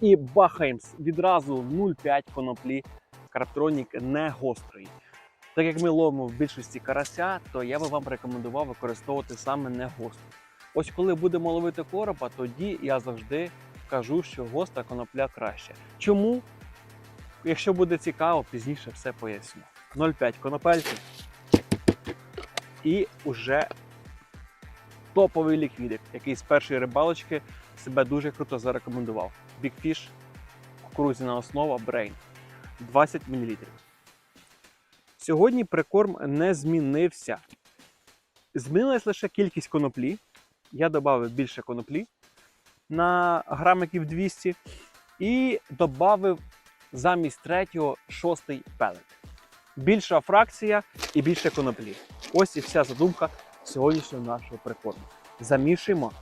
І бахаємось відразу 0,5 коноплі Карптронік не гострої. Так як ми ловимо в більшості карася, то я би вам рекомендував використовувати саме не гостру. Ось коли будемо ловити короба, тоді я завжди кажу, що гостра конопля краще. Чому? Якщо буде цікаво, пізніше все поясню. 0,5 конопельки і уже топовий ліквідик, який з першої рибалочки себе дуже круто зарекомендував. Big Fish, кукурудзяна основа Brain 20 мл. Сьогодні прикорм не змінився. Змінилась лише кількість коноплі. Я додав більше коноплі на грамиків 200 і додав замість третього шостий пелет. Більша фракція і більше коноплі. Ось і вся задумка сьогоднішнього нашого приходу. Замішуємо